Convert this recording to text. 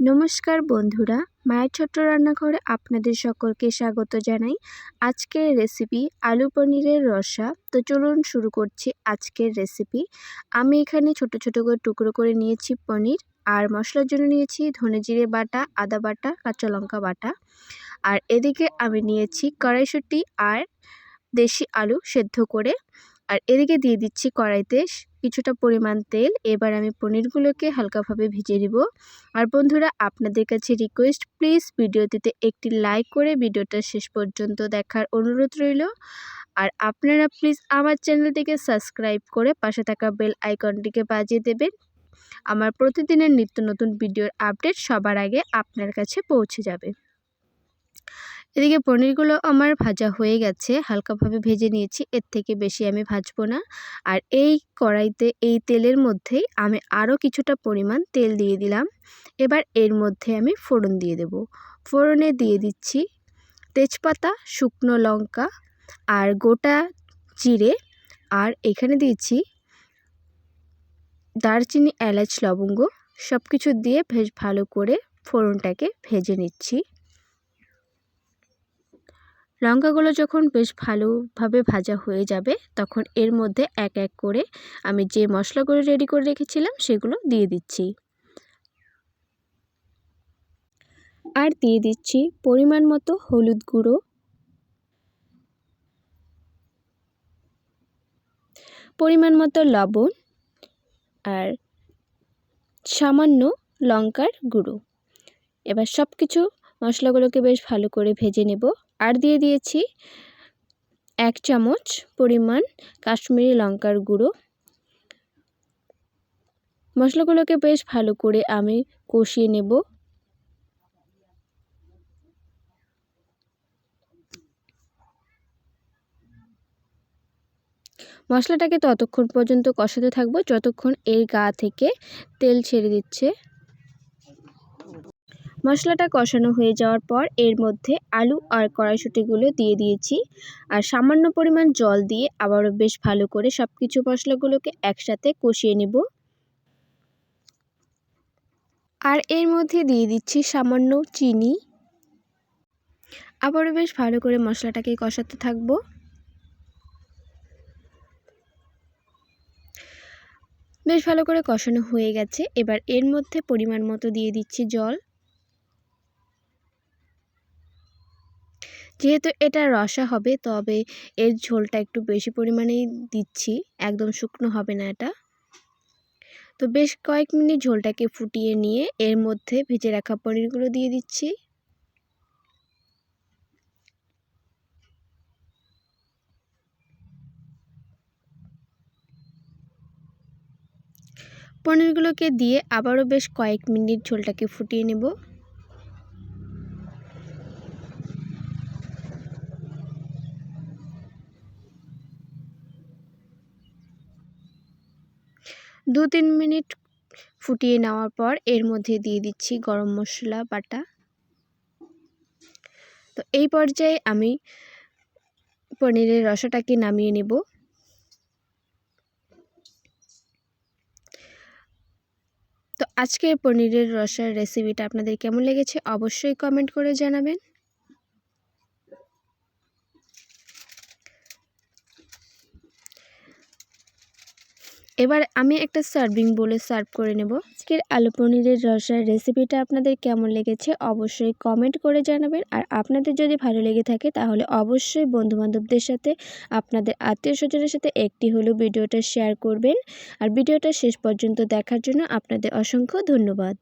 নমস্কার বন্ধুরা, মায়ের ছোট্ট রান্নাঘরে আপনাদের সকলকে স্বাগত জানাই। আজকের রেসিপি আলু পনিরের রসা। তো চলুন শুরু করছি আজকের রেসিপি আমি এখানে ছোট ছোট করে টুকরো করে নিয়েছি পনির। আর মশলার জন্য নিয়েছি ধনে জিরে বাটা, আদা বাটা, কাঁচা লঙ্কা বাটা। আর এদিকে আমি নিয়েছি কড়াইশুঁটি আর দেশি আলু সেদ্ধ করে। আর এদিকে দিয়ে দিচ্ছি কড়াইতে কিছুটা পরিমাণ তেল। এবার আমি পনিরগুলোকে হালকাভাবে ভিজে নিব। আর বন্ধুরা, আপনাদের কাছে রিকোয়েস্ট প্লিজ ভিডিওটিতে একটি লাইক করে ভিডিওটা শেষ পর্যন্ত দেখার অনুরোধ রইল। আর আপনারা প্লিজ আমার চ্যানেলটিকে সাবস্ক্রাইব করে পাশে থাকা বেল আইকনটিকে বাজিয়ে দেবেন। আমার প্রতিদিনের নিত্য নতুন ভিডিওর আপডেট সবার আগে আপনার কাছে পৌঁছে যাবে। এদিকে পনিরগুলো আমার ভাজা হয়ে গেছে, হালকাভাবে ভেজে নিয়েছি, এর থেকে বেশি আমি ভাজবো না। আর এই কড়াইতে, এই তেলের মধ্যেই আমি আরও কিছুটা পরিমাণ তেল দিয়ে দিলাম। এবার এর মধ্যে আমি ফোড়ন দিয়ে দেব। ফোড়নে দিয়ে দিচ্ছি তেজপাতা, শুকনো লঙ্কা আর গোটা জিরে। আর এখানে দিয়েছি দারচিনি, এলাচ, লবঙ্গ। সব কিছু দিয়ে বেশ ভালো করে ফোড়নটাকে ভেজে নিচ্ছি। লঙ্কাগুলো যখন বেশ ভালোভাবে ভাজা হয়ে যাবে, তখন এর মধ্যে এক এক করে আমি যে মশলাগুলো রেডি করে রেখেছিলাম, সেগুলো দিয়ে দিচ্ছি। আর দিয়ে দিচ্ছি পরিমাণ মতো হলুদ গুঁড়ো। পরিমাণ মতো লবণ আর সামান্য লঙ্কার গুঁড়ো। এবার সব কিছু মশলাগুলোকে বেশ ভালো করে ভেজে নেব। আর দিয়ে দিয়েছি এক চামচ পরিমাণ কাশ্মীরি লঙ্কার গুঁড়ো। মশলাগুলোকে বেশ ভালো করে আমি কষিয়ে নেব। মশলাটাকে ততক্ষণ পর্যন্ত কষাতে থাকব, যতক্ষণ এর গা থেকে তেল ছেড়ে দিচ্ছে। মশলাটা কষানো হয়ে যাওয়ার পর এর মধ্যে আলু আর কড়াইশুঁটিগুলো দিয়ে দিয়েছি। আর সামান্য পরিমাণ জল দিয়ে আবারও বেশ ভালো করে সব কিছু মশলাগুলোকে একসাথে কষিয়ে নেব। আর এর মধ্যে দিয়ে দিচ্ছি সামান্য চিনি। আবারও বেশ ভালো করে মশলাটাকে কষাতে থাকব। বেশ ভালো করে কষানো হয়ে গেছে। এবার এর মধ্যে পরিমাণ মতো দিয়ে দিচ্ছি জল। যেহেতু এটা রসা হবে, তবে এর ঝোলটা একটু বেশি পরিমাণেই দিচ্ছি। একদম শুকনো হবে না এটা। তো বেশ কয়েক মিনিট ঝোলটাকে ফুটিয়ে নিয়ে এর মধ্যে ভেজে রাখা পনিরগুলো দিয়ে দিচ্ছি। পনিরগুলোকে দিয়ে আবারও বেশ কয়েক মিনিট ঝোলটাকে ফুটিয়ে নেব। দু তিন মিনিট ফুটিয়ে নেওয়ার পর এর মধ্যে দিয়ে দিচ্ছি গরম মশলা বাটা। তো এই পর্যায়ে আমি পনিরের রসাটাকে নামিয়ে নেব। তো আজকের পনিরের রসার রেসিপিটা আপনাদের কেমন লেগেছে অবশ্যই কমেন্ট করে জানাবেন। এবার আমি একটা সার্ভিং বলে সার্ভ করে নেব। আজকের আলু পনিরের রসার রেসিপিটা আপনাদের কেমন লেগেছে অবশ্যই কমেন্ট করে জানাবেন। আর আপনাদের যদি ভালো লেগে থাকে তাহলে অবশ্যই বন্ধুবান্ধবদের সাথে, আপনাদের আত্মীয় স্বজনের সাথে একটি হলেও ভিডিওটা শেয়ার করবেন। আর ভিডিওটা শেষ পর্যন্ত দেখার জন্য আপনাদের অসংখ্য ধন্যবাদ।